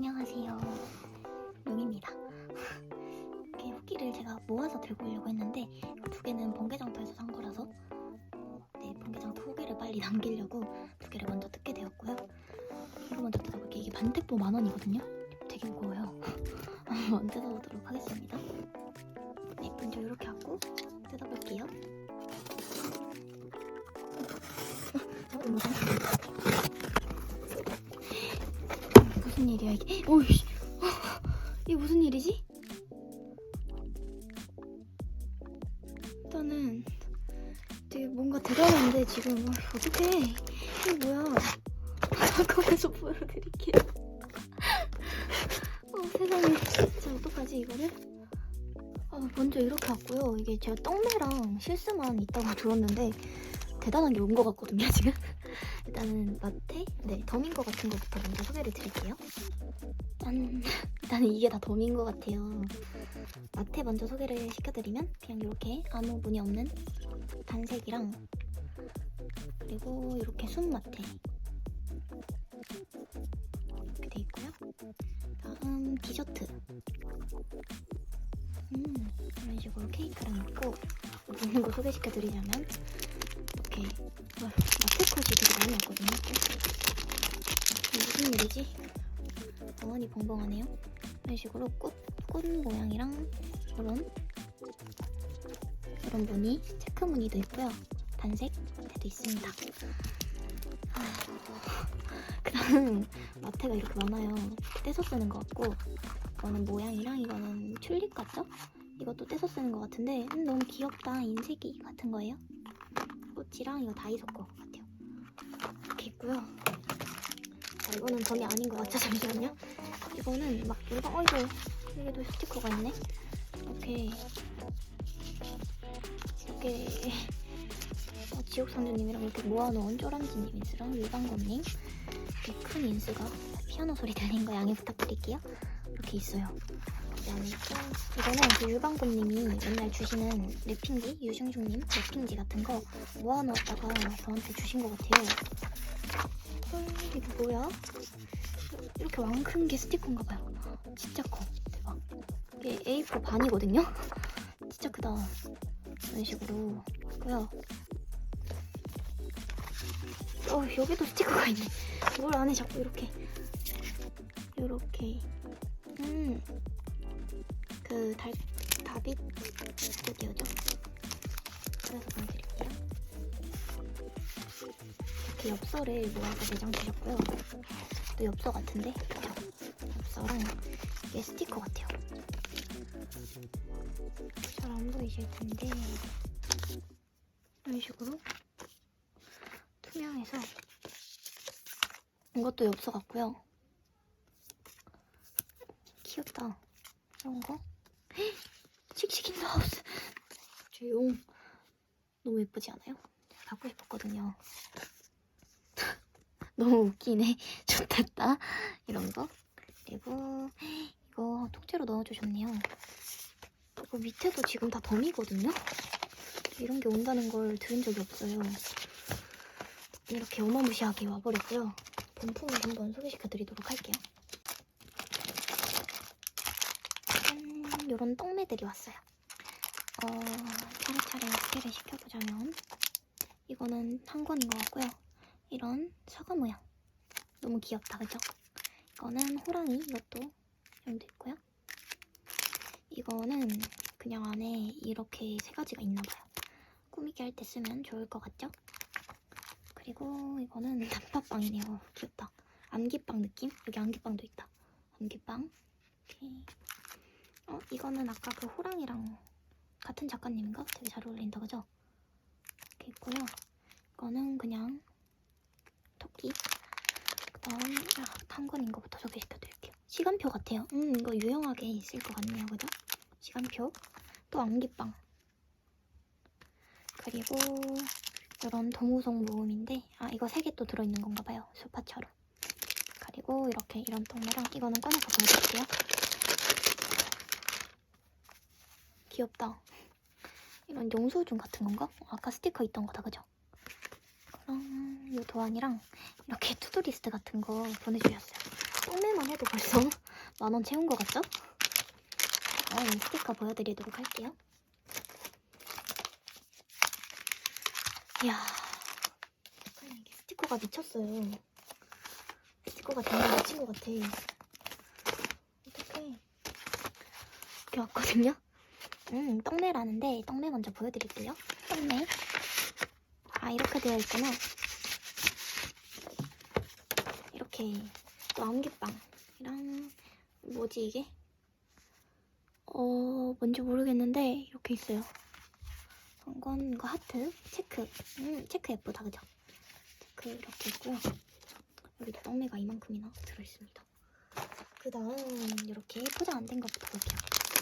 안녕하세요. 용입니다. 이렇게 후기를 제가 모아서 들고 오려고 했는데 이두 개는 번개장터에서 산 거라서 네, 번개장터 후기를 빨리 남기려고 두 개를 먼저 뜯게 되었고요. 이거 먼저 뜯어볼게요. 이게 반택보 만 원이거든요. 되게 무거워요. 한번 뜯어보도록 하겠습니다. 네, 먼저 이렇게 하고 뜯어볼게요. 일이야 이게? 오이씨, 이게 무슨 일이지? 일단은 되게 뭔가 대단한데 지금 어, 어떡해 이게 뭐야? 가까이서 보여드릴게요. 어, 세상에 진짜 어떡하지 이거를? 아, 먼저 이렇게 왔고요. 이게 제가 떡매랑 실수만 있다고 들었는데 대단한 게 온 것 같거든요 지금. 일단은 마테, 네것 같은 것부터 먼저 소개를 드릴게요. 짠, 일단은 이게 다 덤인 것 같아요. 마테 먼저 소개를 시켜드리면 그냥 이렇게 아무 무늬 없는 단색이랑 그리고 이렇게 순 마테 이렇게 돼 있고요. 다음 디저트. 음, 이런 식으로 케이크랑 있고 먹는 거 소개시켜드리자면 이렇게 와, 마테컷이 되게 많이 왔거든요. 무슨 일이지? 어머니 벙벙하네요. 이런 식으로 꽃, 꽃 모양이랑 이런 이런 무늬, 체크 무늬도 있고요. 단색 때도 있습니다. 그다음 마테가 이렇게 많아요. 떼서 쓰는 것 같고 이거는 모양이랑 이거는 튤립 같죠? 이것도 떼서 쓰는 것 같은데 음, 너무 귀엽다. 인쇄기 같은 거예요. 꽃이랑 이거 다이소 거 같아요. 이렇게 있고요. 자, 이거는 덤이 아닌 것 같죠? 잠시만요. 이거는 막 물건 어 이거 여기도 스티커가 있네. 이렇게 이렇게 어, 지옥선주님이랑 이렇게 모아놓은 쪼람지님 인스랑 일반건님 이렇게 큰 인수가 피아노 소리 들리는 거 양해 부탁드릴게요. 이렇게 있어요. 그 안에 있고 이거는 그 유방군님이 맨날 주시는 랩핑지 유중중님 랩핑지 같은 거 모아놓았다가 저한테 주신 것 같아요. 헐 이게 뭐야? 이렇게 왕큰 게 스티커인가 봐요. 진짜 커. 대박. 이게 A4 반이거든요. 진짜 크다. 이런 식으로 있고요. 어 여기도 스티커가 있네. 뭘 안에 자꾸 이렇게 이렇게 음 스튜디오죠. 그래서 보여드릴게요. 이렇게 엽서를 모아서 내장 주셨고요. 또 엽서 같은데? 엽서랑 이게 스티커 같아요. 잘 안 보이실 텐데 이런 식으로 투명해서 이것도 엽서 같고요. 귀엽다. 이런 거. 하우스. 조용. 너무 예쁘지 않아요? 제가 갖고 싶었거든요. 너무 웃기네. 좋겠다. 이런 거. 그리고 이거 통째로 넣어주셨네요. 이거 밑에도 지금 다 덤이거든요? 이런 게 온다는 걸 들은 적이 없어요. 이렇게 어마무시하게 와버렸고요. 본품을 한번 소개시켜드리도록 할게요. 짠! 이런 떡매들이 왔어요. 어, 차례차례 소개를 시켜보자면 이거는 한 권인 것 같고요. 이런 사과 모양. 너무 귀엽다, 그죠? 이거는 호랑이, 이것도 정도 있고요. 이거는 그냥 안에 이렇게 세 가지가 있나 봐요. 꾸미기 할 때 쓰면 좋을 것 같죠? 그리고 이거는 단팥빵이네요. 귀엽다. 암기빵 느낌? 여기 암기빵도 있다. 암기빵. 이렇게. 어, 이거는 아까 그 호랑이랑 같은 작가님인가? 되게 잘 어울린다, 그죠? 이렇게 있고요. 이거는 그냥 토끼. 그 다음, 아, 한권인 거부터 소개시켜드릴게요. 시간표 같아요. 음, 이거 유용하게 있을 것 같네요, 그죠? 시간표. 또 암기빵. 그리고 이런 도무송 모음인데 아 이거 세 개 또 들어있는 건가 봐요 수파처럼 그리고 이렇게 이런 동네랑 이거는 꺼내서 보여드릴게요 귀엽다 이런 영수증 같은 건가? 아까 스티커 있던 거다 그죠? 그럼 이 도안이랑 이렇게 투두리스트 같은 거 보내주셨어요 떡매만 해도 벌써 만 원 채운 것 같죠? 어, 이 스티커 보여드리도록 할게요. 이야, 그냥 이게 스티커가 미쳤어요. 스티커가 정말 미친 것 같아. 어떡해. 이렇게 왔거든요? 음, 떡매라는데, 떡매 먼저 보여드릴게요. 떡매. 아, 이렇게 되어 있구나. 이렇게 또 안개빵이랑 뭐지 이게? 어 뭔지 모르겠는데 이렇게 있어요. 이건 이거 하트 체크 음 체크 예쁘다 그죠? 체크 이렇게 있고요. 여기도 떡매가 이만큼이나 들어있습니다. 그 다음 이렇게 포장 안 된 것부터 볼게요.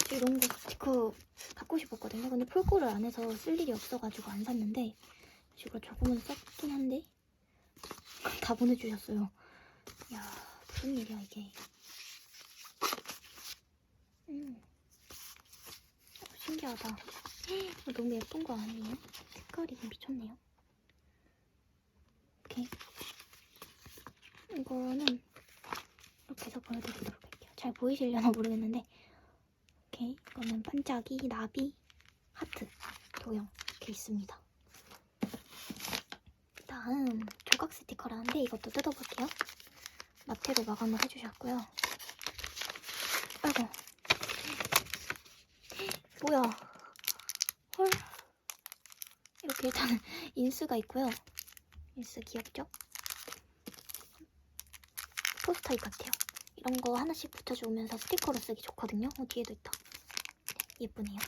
저 이런 거 스티커 갖고 싶었거든요. 근데 폴꼬를 안 해서 쓸 일이 없어가지고 안 샀는데 이거 조금은 썼긴 한데 다 보내주셨어요. 야 무슨 일이야 이게. 음. 어, 신기하다. 너무 예쁜 거 아니에요? 색깔이 미쳤네요. 오케이. 이거는 이렇게 해서 보여드리도록 할게요. 잘 보이시려나 모르겠는데 오케이. 이거는 반짝이, 나비, 하트, 도형 이렇게 있습니다. 다음 조각 스티커라는데 이것도 뜯어볼게요. 마테로 마감을 해주셨고요. 아이고. 뭐야. 헐. 이렇게 일단은 인수가 있고요. 인수 귀엽죠? 포스터잇 같아요. 이런 거 하나씩 붙여주면서 스티커로 쓰기 좋거든요. 어, 뒤에도 있다. 예쁘네요.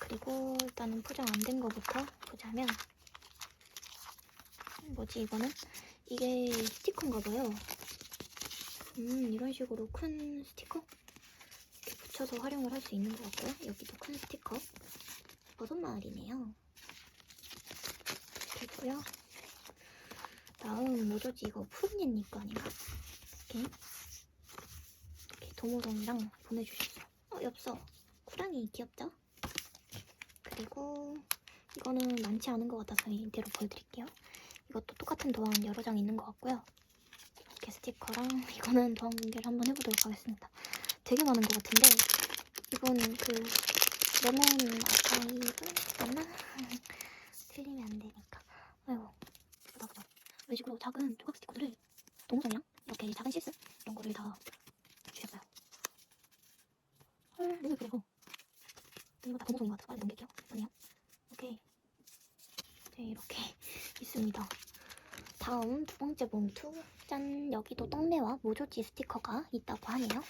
그리고 일단은 포장 안 된 거부터 보자면 뭐지 이거는? 이게 스티커인가 봐요. 음, 이런 식으로 큰 스티커? 이렇게 붙여서 활용을 할 수 있는 것 같고요. 여기도 큰 스티커. 버섯 마을이네요. 이렇게 있고요. 다음 뭐죠지 이거 푸른잎 거 아닌가? 이렇게 이렇게 도모동이랑 보내주셨어요. 어, 엽서. 쿠랑이 귀엽죠? 그리고 이거는 많지 않은 것 같아서 이대로 보여드릴게요. 이것도 똑같은 도안 여러 장 있는 것 같고요. 이렇게 스티커랑 이거는 도안 공개를 한번 해보도록 하겠습니다. 되게 많은 것 같은데 이건 그 레몬 아카이브 맞나? 틀리면 안 되니까. 아이고 보다 보다. 이런 식으로 작은 조각 스티커들을 동영상이랑 이렇게 작은 실스 이런 거를 다 주셨어요. 헐 너무 예쁘고 이거 다 동영상인 것 같아서 빨리 넘길게요. 아니요. 오케이. 네 이렇게 있습니다. 다음 두 번째 봉투. 짠! 여기도 떡매와 모조지 스티커가 있다고 하네요.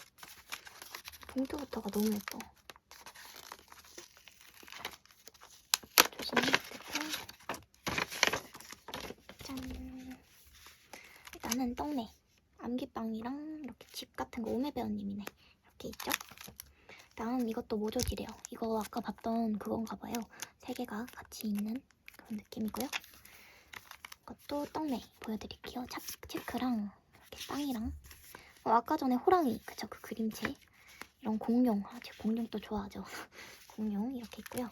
봉투부터가 너무 예뻐. 조심히 뜯고. 짠! 일단은 떡매. 암기빵이랑 이렇게 집 같은 거 오메배우님이네. 다음 이것도 모조지래요. 이거 아까 봤던 그건가 봐요. 세 개가 같이 있는 그런 느낌이고요. 이것도 떡메 보여드릴게요. 차, 체크랑 이렇게 빵이랑 어, 아까 전에 호랑이 그쵸 그 그림체 이런 공룡 아, 제 공룡 또 좋아하죠. 공룡 이렇게 있고요.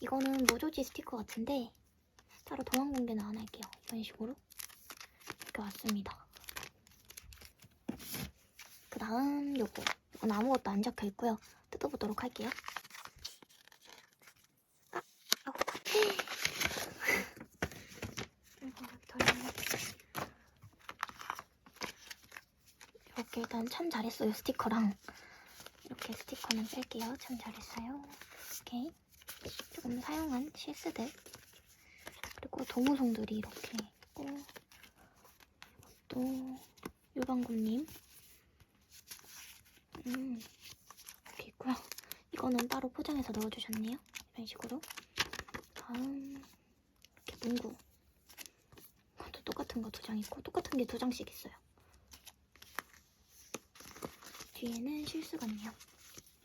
이거는 모조지 스티커 같은데 따로 도안 공개는 안 할게요. 이런 식으로 이렇게 왔습니다. 그 다음 요거 이건 아무것도 안 적혀 있고요. 뜯어보도록 할게요. 아, 아우. 덜 이렇게 일단 참 잘했어요 스티커랑 이렇게 스티커는 뺄게요 참 잘했어요 이렇게 조금 사용한 실스들 그리고 도무송들이 이렇게 있고 또 유방구님 음 이렇게 있고요 이거는 따로 포장해서 넣어주셨네요 이런 식으로 다음 이렇게 문구 이것도 똑같은 거 두 장 있고 똑같은 게 두 장씩 있어요. 뒤에는 실수 같네요.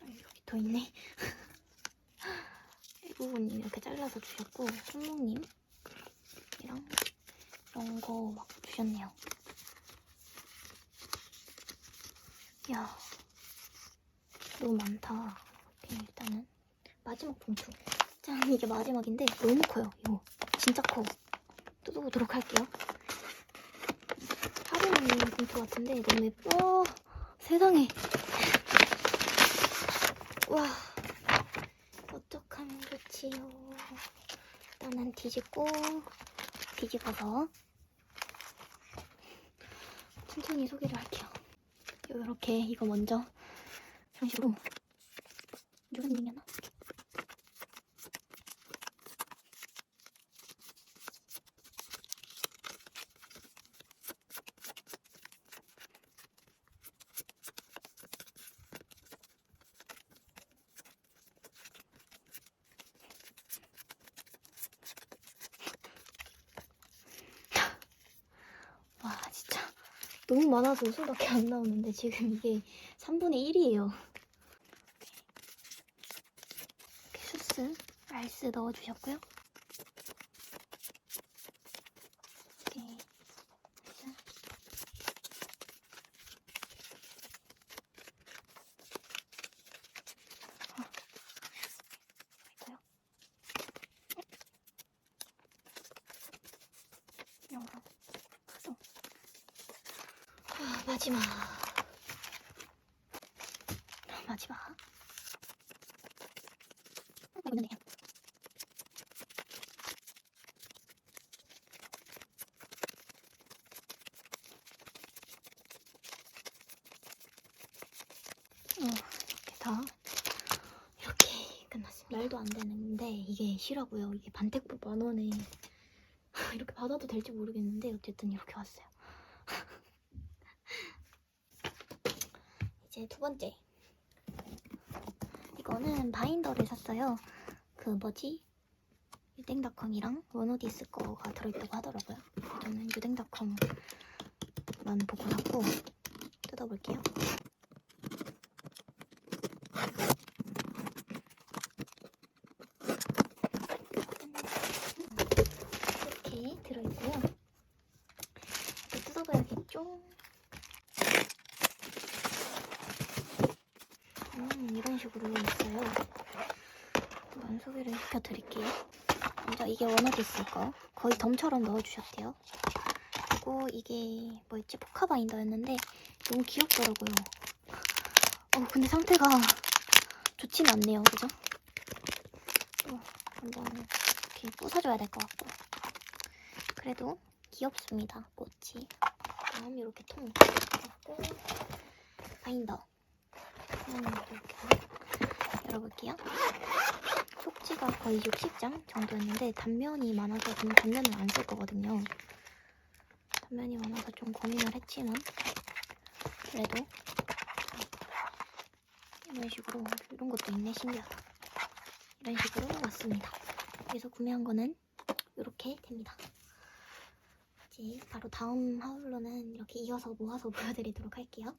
아, 여기 더 있네. 이 부분 이렇게 잘라서 주셨고 손목님 이랑 이런 거 막 주셨네요. 이야 너무 많다. 오케이, 일단은 마지막 봉투. 짠 이게 마지막인데 너무 커요. 이거 진짜 커. 뜯어보도록 할게요. 하루는 사람이 본것 같은데 너무 예뻐. 세상에. 와. 어떡하면 좋지요. 일단은 뒤집고 뒤집어서 천천히 소개를 할게요. 이렇게 이거 먼저 식으로 누가 생겼나? 와 진짜 너무 많아서 웃음밖에 안 나오는데 지금 이게 3분의 1이에요. 알스 넣어주셨고요. 알스. 거. 어. 아, 마지막. 마지막. 있네요. 어. 말도 안 되는데 이게 실화고요. 이게 반택부 만 원에 이렇게 받아도 될지 모르겠는데 어쨌든 이렇게 왔어요. 이제 두 번째. 이거는 바인더를 샀어요. 그 뭐지? 유댕닷컴이랑 원오디스 거가 들어있다고 하더라고요. 저는 유댕닷컴만 보고 샀고 뜯어볼게요. 이렇게 들어있고요. 이렇게 뜯어봐야겠죠? 음, 이런 식으로 있어요. 소개를 시켜드릴게요. 먼저 이게 원어디스 거. 거의 덤처럼 넣어주셨대요. 그리고 이게 뭐였지? 포카 바인더였는데 너무 귀엽더라고요. 어, 근데 상태가 좋지는 않네요. 그죠? 또 한번 이렇게 부숴줘야 될 것 같고. 그래도 귀엽습니다. 꽃이. 다음 이렇게 통 넣고 바인더. 음, 이렇게 열어볼게요. 쪽지가 거의 60장 정도였는데 단면이 많아서 저는 단면을 안 쓸 거거든요. 단면이 많아서 좀 고민을 했지만 그래도 이런 식으로 이런 것도 있네 신기하다. 이런 식으로 왔습니다. 여기서 구매한 거는 이렇게 됩니다. 이제 바로 다음 하울로는 이렇게 이어서 모아서 보여드리도록 할게요.